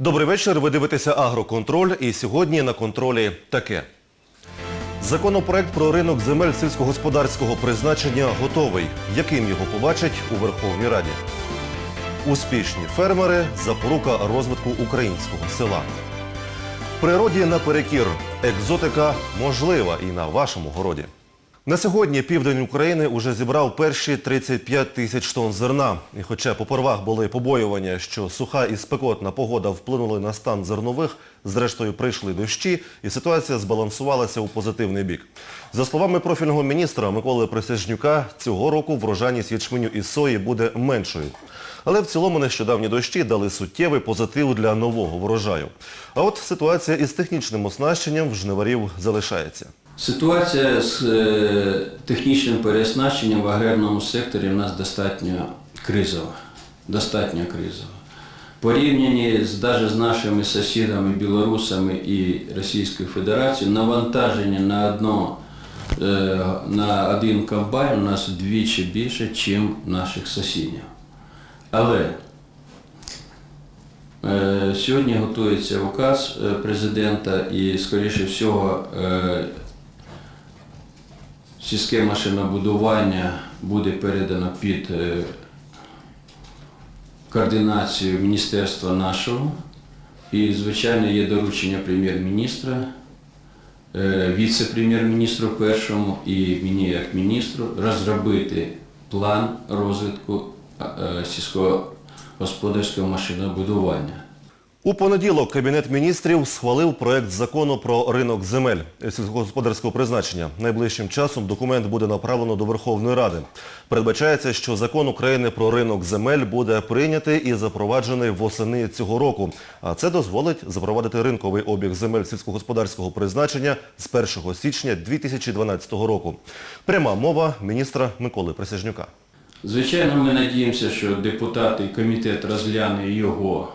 Добрий вечір. Ви дивитеся Агроконтроль і сьогодні на контролі таке. Законопроект про ринок земель сільськогосподарського призначення готовий. Яким його побачать у Верховній Раді? Успішні фермери – запорука розвитку українського села. Природі наперекір. Екзотика можлива і на вашому городі. На сьогодні південь України уже зібрав перші 35 тисяч тонн зерна. І хоча попервах були побоювання, що суха і спекотна погода вплинули на стан зернових, зрештою прийшли дощі, і ситуація збалансувалася у позитивний бік. За словами профільного міністра Миколи Присяжнюка, цього року врожайність ячменю і сої буде меншою. Але в цілому нещодавні дощі дали суттєвий позитив для нового врожаю. А от ситуація із технічним оснащенням в жниварів залишається. Ситуація з е, технічним переоснащенням в аграрному секторі в нас достатньо кризова. Достатньо кризова. Порівняні з, навіть з нашими сусідами, білорусами і Російською Федерацією, навантаження на, одно, е, на один комбайн у нас вдвічі більше, ніж наших сусідів. Але Е, Сьогодні готується указ президента і, скоріше всього, сільське машинобудування буде передано під е, координацію міністерства нашого. І, звичайно, є доручення прем'єр-міністра, е, віце-прем'єр-міністру першому і мені як міністру розробити план розвитку е, сільськогосподарського машинобудування. У понеділок Кабінет міністрів схвалив проект закону про ринок земель сільськогосподарського призначення. Найближчим часом документ буде направлено до Верховної Ради. Передбачається, що закон України про ринок земель буде прийнятий і запроваджений восени цього року. А це дозволить запровадити ринковий обіг земель сільськогосподарського призначення з 1 січня 2012 року. Пряма мова міністра Миколи Присяжнюка. Звичайно, ми надіємося, що депутати і комітет розгляне його.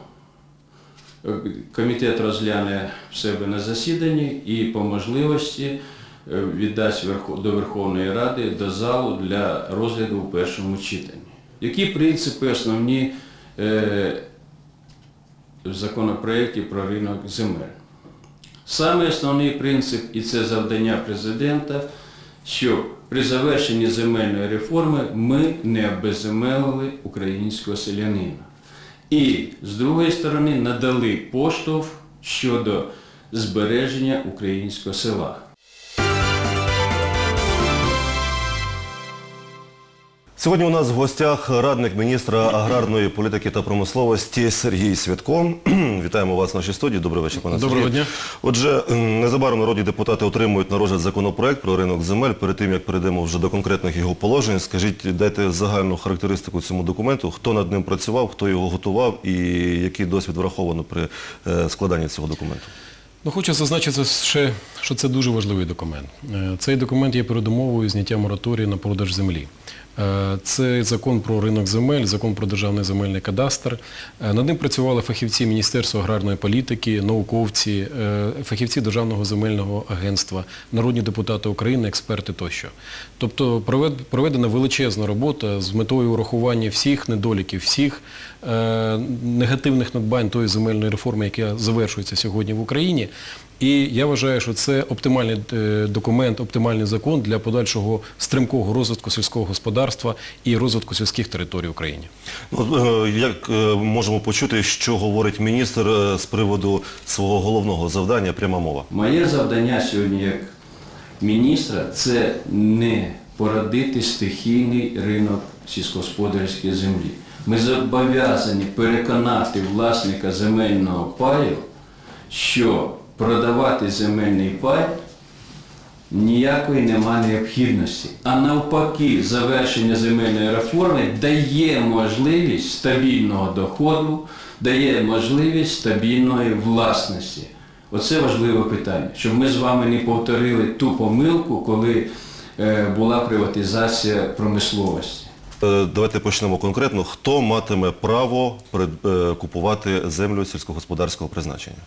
Е, Комітет розгляне в себе на засіданні і по можливості е, віддасть до Верховної Ради, до залу для розгляду у першому читанні. Які принципи основні е, в законопроєкті про ринок земель? Саме основний принцип, і це завдання президента, що при завершенні земельної реформи ми не обезземелили українського селянина. І з другої сторони надали поштовх щодо збереження українського села. Сьогодні у нас в гостях радник міністра аграрної політики та промисловості Сергій Святко. Вітаємо вас в нашій студії. Добрий вечір, пане Доброго Сергію. дня. Отже, незабаром народні депутати отримують на розгляд законопроект про ринок земель. Перед тим, як перейдемо вже до конкретних його положень, скажіть, дайте загальну характеристику цьому документу, хто над ним працював, хто його готував і який досвід враховано при е, складанні цього документу. Ну, хочу зазначити ще, що це дуже важливий документ. Е, Цей документ є передумовою зняття мораторію на продаж землі. Е, Це закон про ринок земель, закон про державний земельний кадастр. Е, Над ним працювали фахівці Міністерства аграрної політики, науковці, е, фахівці Державного земельного агентства, народні депутати України, експерти тощо. Тобто проведена величезна робота з метою урахування всіх недоліків, всіх негативних надбань тої земельної реформи, яка завершується сьогодні в Україні. І я вважаю, що це оптимальний е, документ, оптимальний закон для подальшого стрімкого розвитку сільського господарства і розвитку сільських територій в Україні. Ну, е, як е, можемо почути, що говорить міністр з приводу свого головного завдання, пряма мова? Моє завдання сьогодні як міністра це не породити стихійний ринок сільськогосподарської землі. Ми зобов'язані переконати власника земельного паю, що продавати земельний пай ніякої нема необхідності. А навпаки, завершення земельної реформи дає можливість стабільного доходу, дає можливість стабільної власності. Оце важливе питання, щоб ми з вами не повторили ту помилку, коли е, була приватизація промисловості. Е, Давайте почнемо конкретно. Хто матиме право е, купувати землю сільськогосподарського призначення?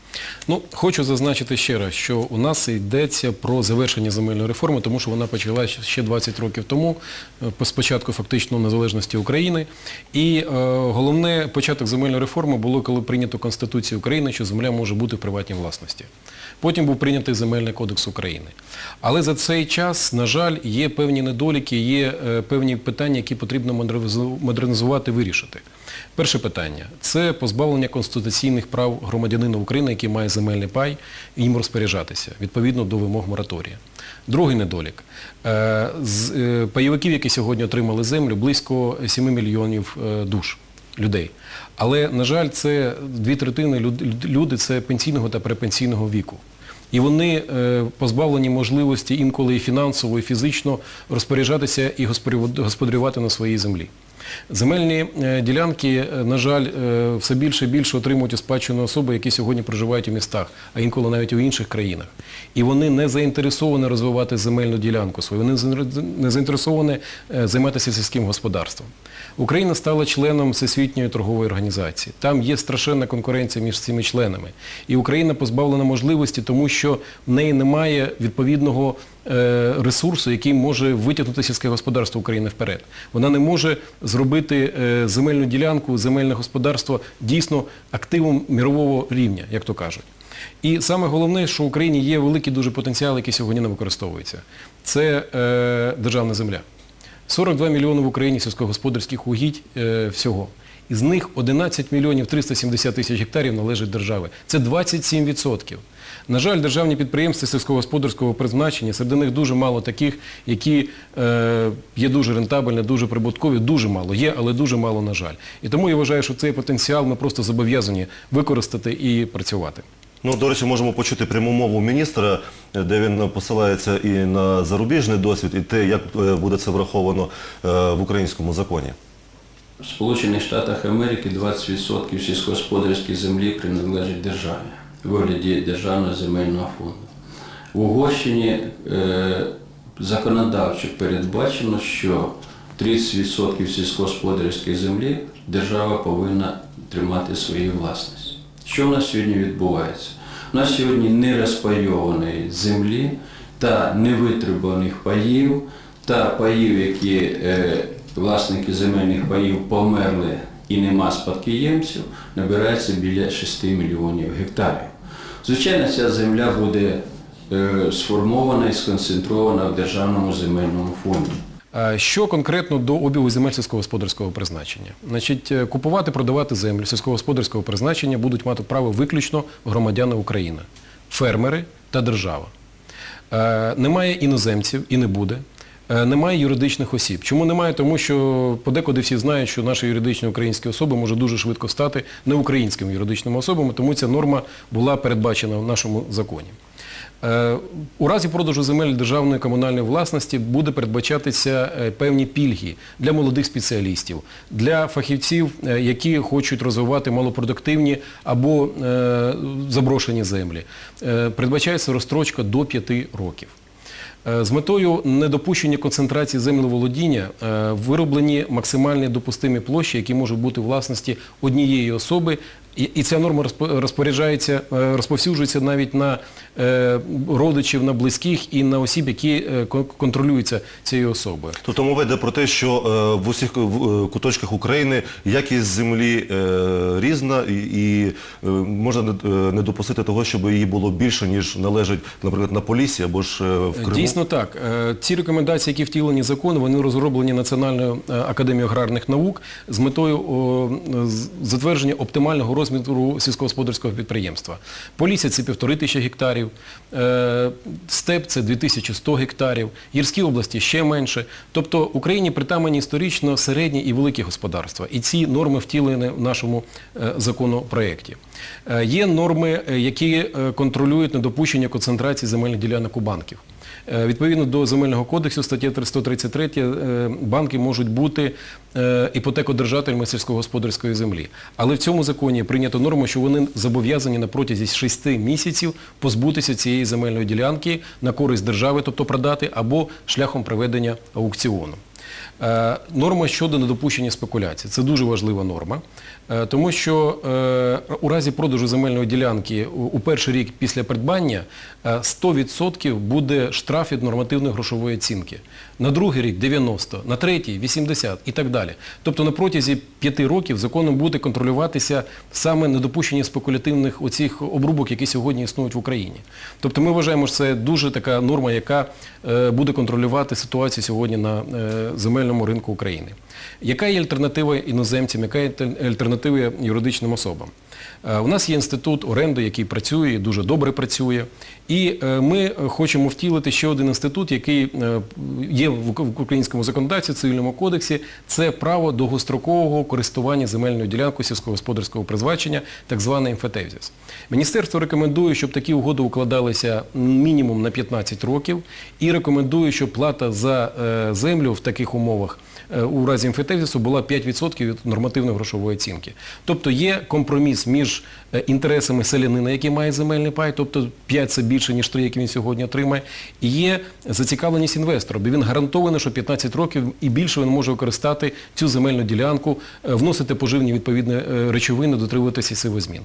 Ну, хочу зазначити ще раз, що у нас йдеться про завершення земельної реформи, тому що вона почалася ще 20 років тому, е, спочатку фактично незалежності України. І е, головне, початок земельної реформи було, коли прийнято Конституцію України, що земля може бути в приватній власності. Потім був прийнятий Земельний кодекс України. Але за цей час, на жаль, є певні недоліки, є е, певні питання, які потрібно модернізувати, вирішити. Перше питання це позбавлення конституційних прав громадянина України, який має земельний пай, і їм розпоряджатися відповідно до вимог мораторія. Другий недолік. Е, З е, пайовиків, які сьогодні отримали землю, близько 7 мільйонів душ людей. Але, на жаль, це дві третини люди це пенсійного та перепенсійного віку. І вони е, позбавлені можливості інколи і фінансово, і фізично розпоряджатися і господарювати на своїй землі. Земельні е, ділянки, е, на жаль, е, все більше і більше отримують у спадщину особи, які сьогодні проживають у містах, а інколи навіть у інших країнах. І вони не заінтересовані розвивати земельну ділянку свою, вони не заінтересовані займатися сільським господарством. Україна стала членом Всесвітньої торгової організації. Там є страшенна конкуренція між цими членами. І Україна позбавлена можливості, тому що в неї немає відповідного ресурсу, який може витягнути сільське господарство України вперед. Вона не може зробити е, земельну ділянку, земельне господарство дійсно активом мірового рівня, як то кажуть. І саме головне, що в Україні є великий дуже потенціал, який сьогодні не використовується. Це е, державна земля. 42 мільйони в Україні сільськогосподарських угідь е, всього. Із них 11 мільйонів 370 тисяч гектарів належить державі. Це 27%. На жаль, державні підприємства сільськогосподарського призначення, серед них дуже мало таких, які е, є дуже рентабельні, дуже прибуткові, дуже мало є, але дуже мало, на жаль. І тому я вважаю, що цей потенціал ми просто зобов'язані використати і працювати. Ну, до речі, можемо почути пряму мову міністра, де він посилається і на зарубіжний досвід, і те, як е, буде це враховано е, в українському законі. В Сполучених Штатах Америки 20% сільськогосподарської землі приналежить державі у вигляді Державного земельного фонду. В Угорщині е, законодавчо передбачено, що 30% сільськогосподарської землі держава повинна тримати в своїй власності. Що в нас сьогодні відбувається? У нас сьогодні не розпайованої землі та невитребуваних паїв та паїв, які е, власники земельних паїв померли і нема спадкоємців, набирається біля 6 мільйонів гектарів. Звичайно, ця земля буде е, сформована і сконцентрована в Державному земельному фонді. Що конкретно до обігу земель сільськогосподарського призначення? Значить, е, купувати, продавати землю сільськогосподарського призначення будуть мати право виключно громадяни України, фермери та держава. Е, Немає іноземців і не буде. Е, Немає юридичних осіб. Чому немає? Тому що подекуди всі знають, що наші юридичні українські особи може дуже швидко стати неукраїнськими юридичними особами, тому ця норма була передбачена в нашому законі. Е, У разі продажу земель державної комунальної власності буде передбачатися е, певні пільги для молодих спеціалістів, для фахівців, які хочуть розвивати малопродуктивні або заброшені землі. Передбачається розстрочка до 5 років. Е, З метою недопущення концентрації землеволодіння е, вироблені максимальні допустимі площі, які можуть бути власності однієї особи, і, і ця норма розпоряджається, е, розповсюджується навіть на е, родичів, на близьких і на осіб, які е, контролюються цією особою. Тобто мова йде про те, що в усіх куточках України якість землі різна і, можна не, допустити того, щоб її було більше, ніж належить, наприклад, на Поліссі або ж в Криму. Дійсно так. Ці рекомендації, які втілені законом, вони розроблені Національною академією аграрних наук з метою затвердження оптимального розміру сільськогосподарського підприємства. Полісся – це півтори тисячі гектарів, е, степ – це 2100 гектарів, гірські області ще менше. Тобто Україні притаманні історично середні і великі господарства. І ці норми втілені в нашому е, законопроекті. Е, Є норми, які контролюють недопущення концентрації земельних ділянок у банків. Е, Відповідно до Земельного кодексу, стаття 133, е, банки можуть бути е, іпотекодержателями сільськогосподарської землі. Але в цьому законі прийнято норму, що вони зобов'язані на протязі 6 місяців позбутися цієї земельної ділянки на користь держави, тобто продати, або шляхом проведення аукціону. Е, Норма щодо недопущення спекуляцій. Це дуже важлива норма, е, тому що е, у разі продажу земельної ділянки у- перший рік після придбання е, 100% буде штраф від нормативної грошової оцінки. На другий рік 90, на третій 80 і так далі. Тобто на протязі п'яти років законом буде контролюватися саме недопущення спекулятивних оцих обрубок, які сьогодні існують в Україні. Тобто ми вважаємо, що це дуже така норма, яка е, буде контролювати ситуацію сьогодні на е, земельному ринку України. Яка є альтернатива іноземцям, яка є альтернатива юридичним особам? Е, У нас є інститут оренди, який працює, дуже добре працює. І е, ми е, хочемо втілити ще один інститут, який є в українському законодавстві, цивільному кодексі. Це право довгострокового користування земельною ділянкою сільськогосподарського призначення, так званий емфетевзіс. Міністерство рекомендує, щоб такі угоди укладалися мінімум на 15 років і рекомендує, щоб плата за землю в таких умовах у разі емфетевзису була 5% від нормативної грошової оцінки. Тобто є компроміс між е, інтересами селянина, який має земельний пай, тобто 5 це більше, ніж 3, які він сьогодні отримає, і є зацікавленість інвестора, бо він гарантований, що 15 років і більше він може використати цю земельну ділянку, е, вносити поживні відповідні е, речовини, дотримуватися сивозмін.